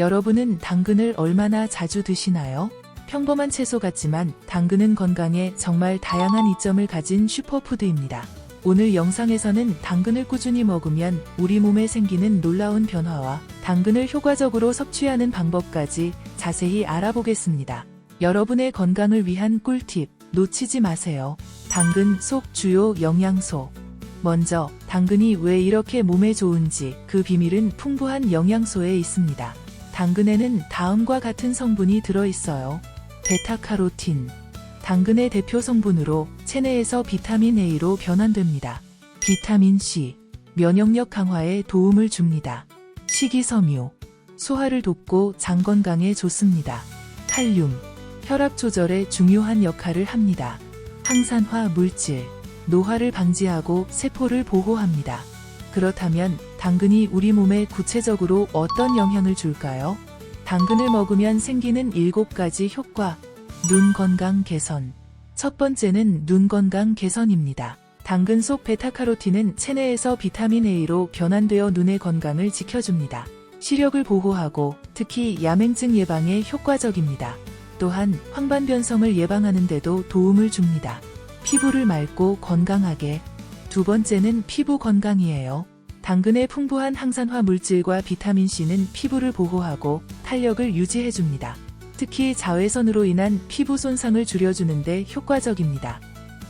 여러분은 당근을 얼마나 자주 드시나요? 평범한 채소 같지만 당근은 건강에 정말 다양한 이점을 가진 슈퍼푸드입니다. 오늘 영상에서는 당근을 꾸준히 먹으면 우리 몸에 생기는 놀라운 변화와 당근을 효과적으로 섭취하는 방법까지 자세히 알아보겠습니다. 여러분의 건강을 위한 꿀팁 놓치지 마세요. 당근 속 주요 영양소. 먼저 당근이 왜 이렇게 몸에 좋은지 그 비밀은 풍부한 영양소에 있습니다. 당근에는 다음과 같은 성분이 들어 있어요. 베타카로틴. 당근의 대표 성분으로 체내에서 비타민 A로 변환됩니다. 비타민 C. 면역력 강화에 도움을 줍니다. 식이섬유. 소화를 돕고 장 건강에 좋습니다. 칼륨. 혈압 조절에 중요한 역할을 합니다. 항산화 물질. 노화를 방지하고 세포를 보호합니다. 그렇다면 당근이 우리 몸에 구체적으로 어떤 영향을 줄까요? 당근을 먹으면 생기는 7가지 효과. 눈 건강 개선. 첫 번째는 눈 건강 개선입니다. 당근 속 베타카로틴은 체내에서 비타민 A로 변환되어 눈의 건강을 지켜줍니다. 시력을 보호하고 특히 야맹증 예방에 효과적입니다. 또한 황반변성을 예방하는 데도 도움을 줍니다. 피부를 맑고 건강하게. 두 번째는 피부 건강이에요. 당근의 풍부한 항산화 물질과 비타민C는 피부를 보호하고 탄력을 유지해줍니다. 특히 자외선으로 인한 피부 손상을 줄여주는데 효과적입니다.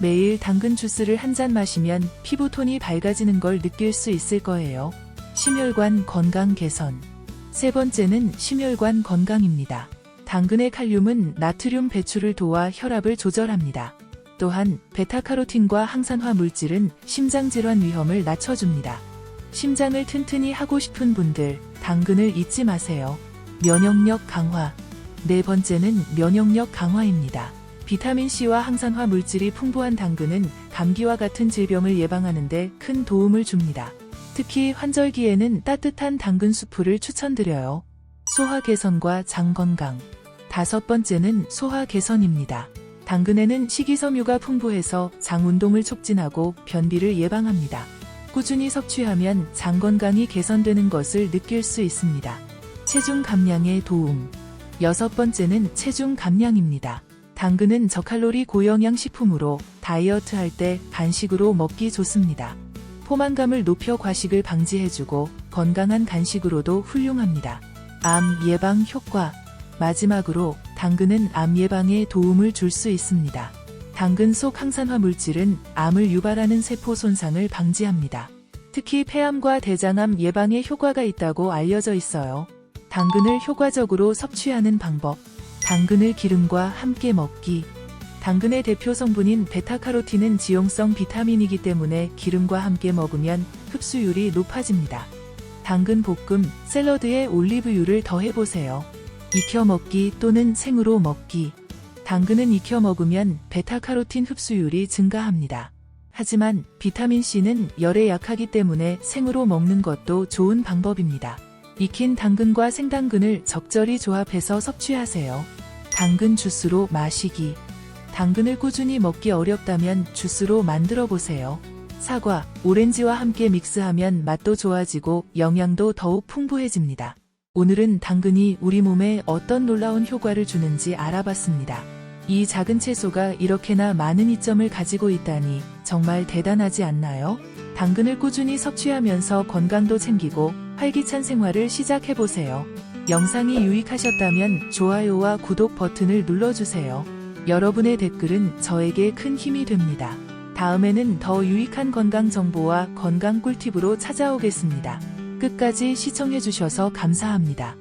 매일 당근 주스를 한 잔 마시면 피부톤이 밝아지는 걸 느낄 수 있을 거예요. 심혈관 건강 개선. 세 번째는 심혈관 건강입니다. 당근의 칼륨은 나트륨 배출을 도와 혈압을 조절합니다. 또한 베타카로틴과 항산화 물질은 심장 질환 위험을 낮춰줍니다. 심장을 튼튼히 하고 싶은 분들, 당근을 잊지 마세요. 면역력 강화. 네 번째는 면역력 강화입니다. 비타민C와 항산화 물질이 풍부한 당근은 감기와 같은 질병을 예방하는데 큰 도움을 줍니다. 특히 환절기에는 따뜻한 당근 수프를 추천드려요. 소화 개선과 장 건강. 다섯 번째는 소화 개선입니다. 당근에는 식이섬유가 풍부해서 장 운동을 촉진하고 변비를 예방합니다. 꾸준히 섭취하면 장 건강이 개선되는 것을 느낄 수 있습니다. 체중 감량에 도움. 여섯 번째는 체중 감량입니다. 당근은 저칼로리 고영양 식품으로 다이어트 할 때 간식으로 먹기 좋습니다. 포만감을 높여 과식을 방지해주고 건강한 간식으로도 훌륭합니다. 암 예방 효과. 마지막으로 당근은 암 예방에 도움을 줄 수 있습니다. 당근 속 항산화 물질은 암을 유발하는 세포 손상을 방지합니다. 특히 폐암과 대장암 예방에 효과가 있다고 알려져 있어요. 당근을 효과적으로 섭취하는 방법. 당근을 기름과 함께 먹기. 당근의 대표 성분인 베타카로틴은 지용성 비타민이기 때문에 기름과 함께 먹으면 흡수율이 높아집니다. 당근 볶음, 샐러드에 올리브유를 더해보세요. 익혀 먹기 또는 생으로 먹기. 당근은 익혀 먹으면 베타카로틴 흡수율이 증가합니다. 하지만 비타민C는 열에 약하기 때문에 생으로 먹는 것도 좋은 방법입니다. 익힌 당근과 생당근을 적절히 조합해서 섭취하세요. 당근 주스로 마시기. 당근을 꾸준히 먹기 어렵다면 주스로 만들어 보세요. 사과, 오렌지와 함께 믹스하면 맛도 좋아지고 영양도 더욱 풍부해집니다. 오늘은 당근이 우리 몸에 어떤 놀라운 효과를 주는지 알아봤습니다. 이 작은 채소가 이렇게나 많은 이점을 가지고 있다니 정말 대단하지 않나요? 당근을 꾸준히 섭취하면서 건강도 챙기고 활기찬 생활을 시작해보세요. 영상이 유익하셨다면 좋아요와 구독 버튼을 눌러주세요. 여러분의 댓글은 저에게 큰 힘이 됩니다. 다음에는 더 유익한 건강 정보와 건강 꿀팁으로 찾아오겠습니다. 끝까지 시청해주셔서 감사합니다.